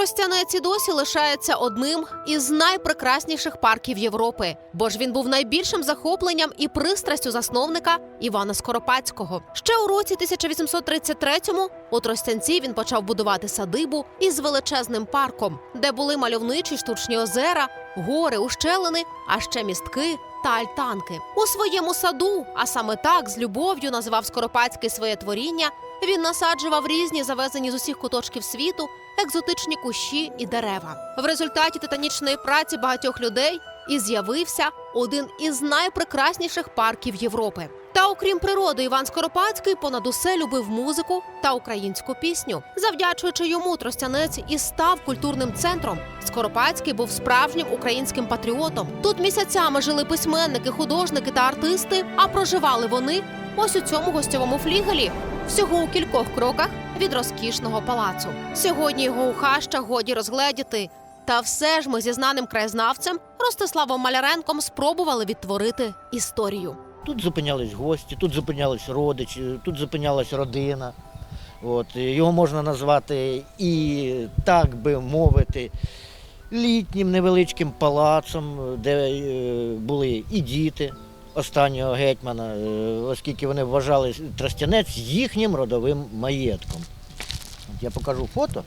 Тростянець і досі лишається одним із найпрекрасніших парків Європи, бо ж він був найбільшим захопленням і пристрастю засновника Івана Скоропадського. Ще у році 1833-му у Тростянці він почав будувати садибу із величезним парком, де були мальовничі штучні озера, гори, ущелини, а ще містки та альтанки. У своєму саду, а саме так з любов'ю називав Скоропадський своє творіння. Він насаджував різні завезені з усіх куточків світу екзотичні кущі і дерева. В результаті титанічної праці багатьох людей і з'явився один із найпрекрасніших парків Європи. Та окрім природи, Іван Скоропадський понад усе любив музику та українську пісню. Завдячуючи йому, Тростянець і став культурним центром. Скоропадський був справжнім українським патріотом. Тут місяцями жили письменники, художники та артисти. А проживали вони ось у цьому гостьовому флігелі, всього у кількох кроках від розкішного палацу. Сьогодні його у хащах годі розгледіти. Та все ж ми зі знаним краєзнавцем Ростиславом Маляренком спробували відтворити історію. Тут зупинялись гості, тут зупинялись родичі, тут зупинялась родина. От, його можна назвати і, так би мовити, літнім невеличким палацом, де е, були і діти останнього гетьмана, е, оскільки вони вважали Тростянець їхнім родовим маєтком. От я покажу фото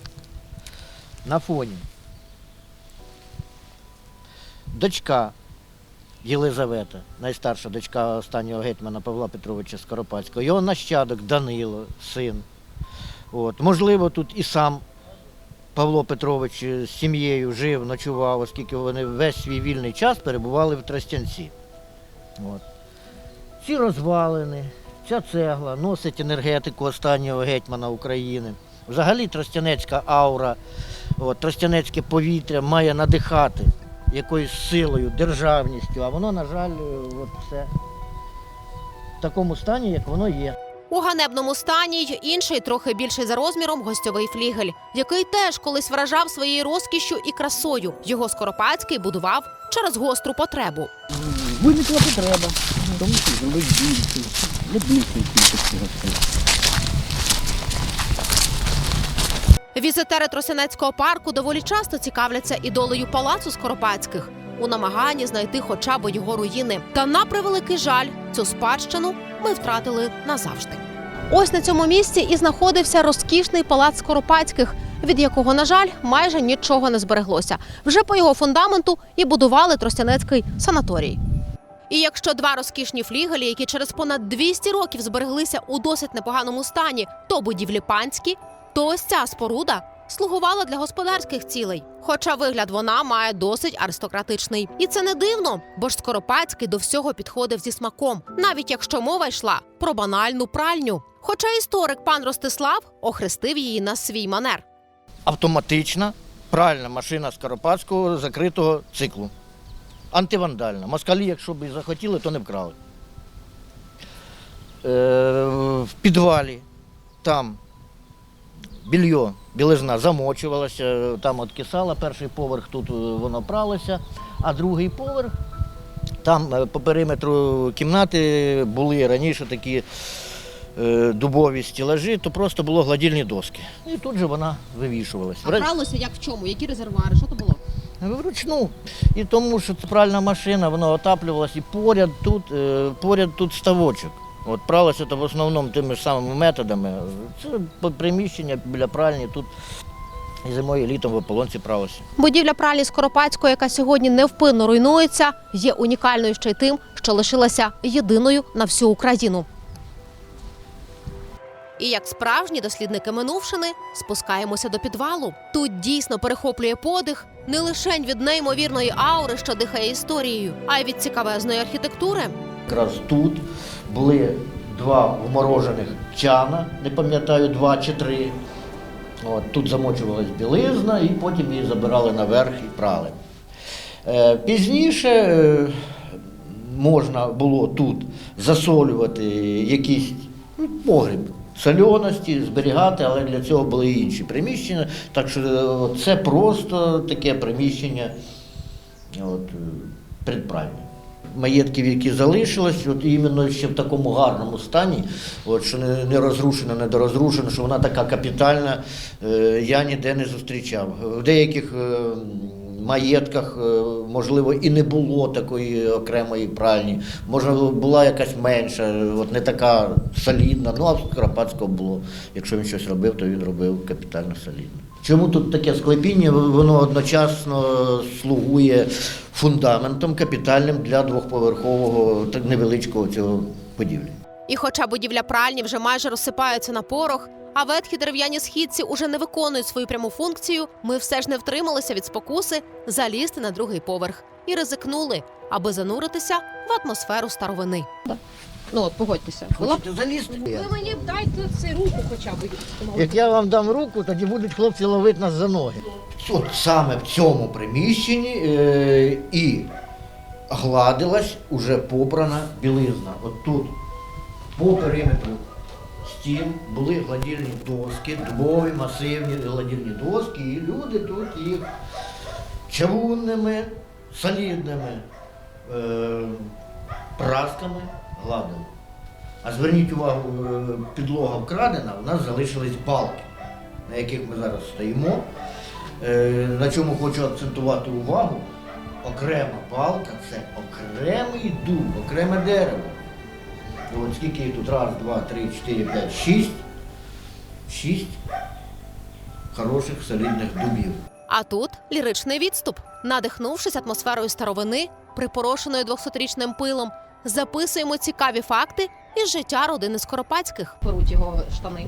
на фоні. Дочка Єлизавета, найстарша дочка останнього гетьмана Павла Петровича Скоропадського, його нащадок Данило, син. От. Можливо, тут і сам Павло Петрович з сім'єю жив, ночував, оскільки вони весь свій вільний час перебували в Тростянці. От. Ці розвалини, ця цегла носить енергетику останнього гетьмана України. Взагалі тростянецька аура, от, тростянецьке повітря має надихати якоюсь силою, державністю, а воно, на жаль, от все в такому стані, як воно є. У ганебному стані й інший, трохи більший за розміром, гостьовий флігель, який теж колись вражав своєю розкішшю і красою. Його Скоропадський будував через гостру потребу. Виникла потреба. Тому що зробити більше, більшої кількості гостей. Візитери Тросянецького парку доволі часто цікавляться і долею палацу Скоропадських у намаганні знайти хоча б його руїни. Та на превеликий жаль, цю спадщину ми втратили назавжди. Ось на цьому місці і знаходився розкішний палац Скоропадських, від якого, на жаль, майже нічого не збереглося. Вже по його фундаменту і будували Тростянецький санаторій. І якщо два розкішні флігелі, які через понад 200 років збереглися у досить непоганому стані, то будівлі панські, то ось ця споруда слугувала для господарських цілей. Хоча вигляд вона має досить аристократичний. І це не дивно, бо ж Скоропадський до всього підходив зі смаком, навіть якщо мова йшла про банальну пральню. Хоча історик пан Ростислав охрестив її на свій манер. Автоматична пральна машина Скоропадського закритого циклу. Антивандальна. Москалі, якщо б і захотіли, то не вкрали. Е, в підвалі там більйо, білизна замочувалася, там от кисала, перший поверх тут е, воно пралося, а другий поверх, там е, по периметру кімнати були раніше такі е, дубові стілажі, то просто було гладільні доски. І тут же вона вивішувалася. А бралося як в чому? Які резервуари? Що то було? Вручну. І тому, що це пральна машина, вона отаплювалася і поряд тут, е, поряд тут ставочок. От пралося в основному тими ж самими методами. Це приміщення біля пральні, тут зимою, і літом в ополонці пралося. Будівля пральні Скоропадської, яка сьогодні невпинно руйнується, є унікальною ще й тим, що лишилася єдиною на всю Україну. І як справжні дослідники минувшини спускаємося до підвалу. Тут дійсно перехоплює подих не лише від неймовірної аури, що дихає історією, а й від цікавезної архітектури. Якраз тут були два вморожених чана, не пам'ятаю, два чи три. От, тут замочувалась білизна і потім її забирали наверх і прали. Е, пізніше е, можна було тут засолювати якийсь ну, погріб сольоності, зберігати, але для цього були інші приміщення. Так що е, це просто таке приміщення от, е, маєтків, які залишились, от іменно ще в такому гарному стані, от, що не, не розрушена, не дорозрушена, що вона така капітальна, е, я ніде не зустрічав. В деяких е, маєтках, е, можливо, і не було такої окремої пральні, може була якась менша, от не така солідна. Ну а в Скоропадського було. Якщо він щось робив, то він робив капітально солідно. Чому тут таке склепіння? Воно одночасно слугує фундаментом капітальним для двохповерхового так невеличкого цього будівлі. І хоча будівля пральні вже майже розсипається на порох, а ветхі дерев'яні східці уже не виконують свою пряму функцію, ми все ж не втрималися від спокуси залізти на другий поверх і ризикнули, аби зануритися в атмосферу старовини. Ну от погодьтеся. Була б залізти? ви мені дайте це руку хоча б. Як я вам дам руку, тоді будуть хлопці ловити нас за ноги. От саме в цьому приміщенні е, і гладилась уже попрана білизна. От тут по периметру стін були гладільні доски, дубові, масивні гладільні доски, і люди тут їх чавунними, солідними е, прасками гладили. А зверніть увагу, е, підлога вкрадена, у нас залишились балки, на яких ми зараз стоїмо. Е, На чому хочу акцентувати увагу, окрема балка це окремий дуб, окреме дерево. От скільки їх тут? Раз, два, три, чотири, п'ять, шість. Шість хороших солідних дубів. А тут ліричний відступ. Надихнувшись атмосферою старовини, припорошеною 200-річним пилом, записуємо цікаві факти із життя родини Скоропадських. беруть його штани.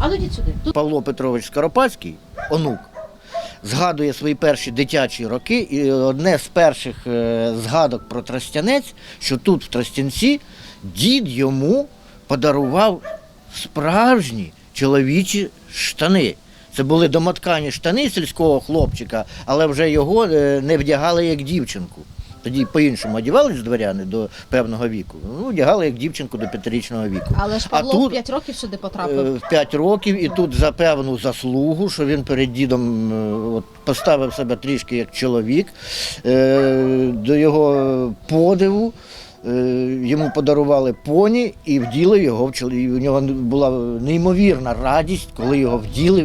А ну йдіть сюди. Тут Павло Петрович Скоропадський, онук, згадує свої перші дитячі роки, і одне з перших е, згадок про Тростянець, що тут, в Тростянці, дід йому подарував справжні чоловічі штани. Це були домоткані штани сільського хлопчика, але вже його е, не вдягали як дівчинку. Тоді по-іншому одягались дворяни до певного віку. Ну, вдягали як дівчинку до п'ятирічного віку. але ж А Павло тут- в 5 років сюди Е, потрапив. в 5 років, і тут за певну заслугу, що він перед дідом е, от, поставив себе трішки як чоловік, е, до його подиву. е, Йому подарували поні і вділи його в. У нього була неймовірна радість, коли його вділи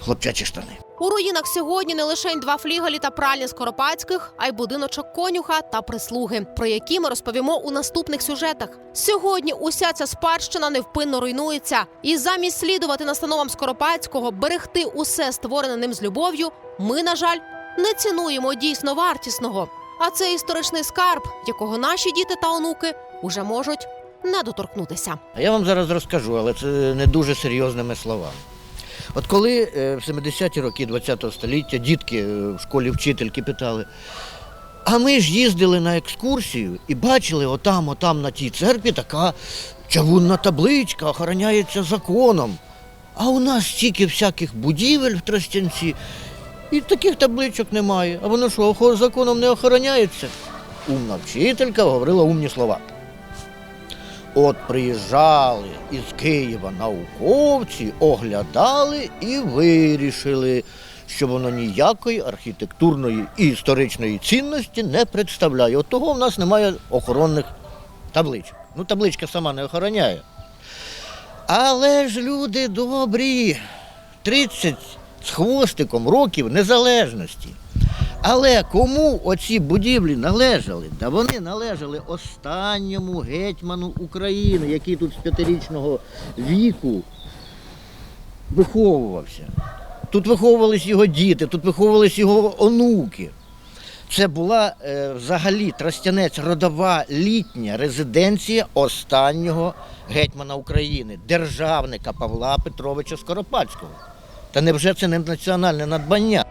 в хлопчачі штани. У руїнах сьогодні не лише два флігелі та пральні Скоропадських, а й будиночок конюха та прислуги, про які ми розповімо у наступних сюжетах. Сьогодні уся ця спадщина невпинно руйнується, і замість слідувати настановам Скоропадського, берегти усе створене ним з любов'ю, ми, на жаль, не цінуємо дійсно вартісного. А це історичний скарб, якого наші діти та онуки уже можуть не доторкнутися. Я вам зараз розкажу, але це не дуже серйозними словами. От коли е, в 70-ті роки ХХ століття дітки е, в школі вчительки питали, а ми ж їздили на екскурсію і бачили отам, отам на тій церкві така чавунна табличка, охороняється законом. А у нас стільки всяких будівель в Тростянці, і таких табличок немає. А воно що, законом не охороняється? Умна вчителька говорила умні слова. От приїжджали із Києва науковці, оглядали і вирішили, що воно ніякої архітектурної і історичної цінності не представляє. От того в нас немає охоронних табличок. Ну, табличка сама не охороняє. Але ж люди добрі, 30 з хвостиком років незалежності. Але кому оці будівлі належали? Да вони належали останньому гетьману України, який тут з п'ятирічного віку виховувався. Тут виховувались його діти, тут виховувались його онуки. Це була е, взагалі Тростянець родова літня резиденція останнього гетьмана України, державника Павла Петровича Скоропадського. Та невже це не національне надбання?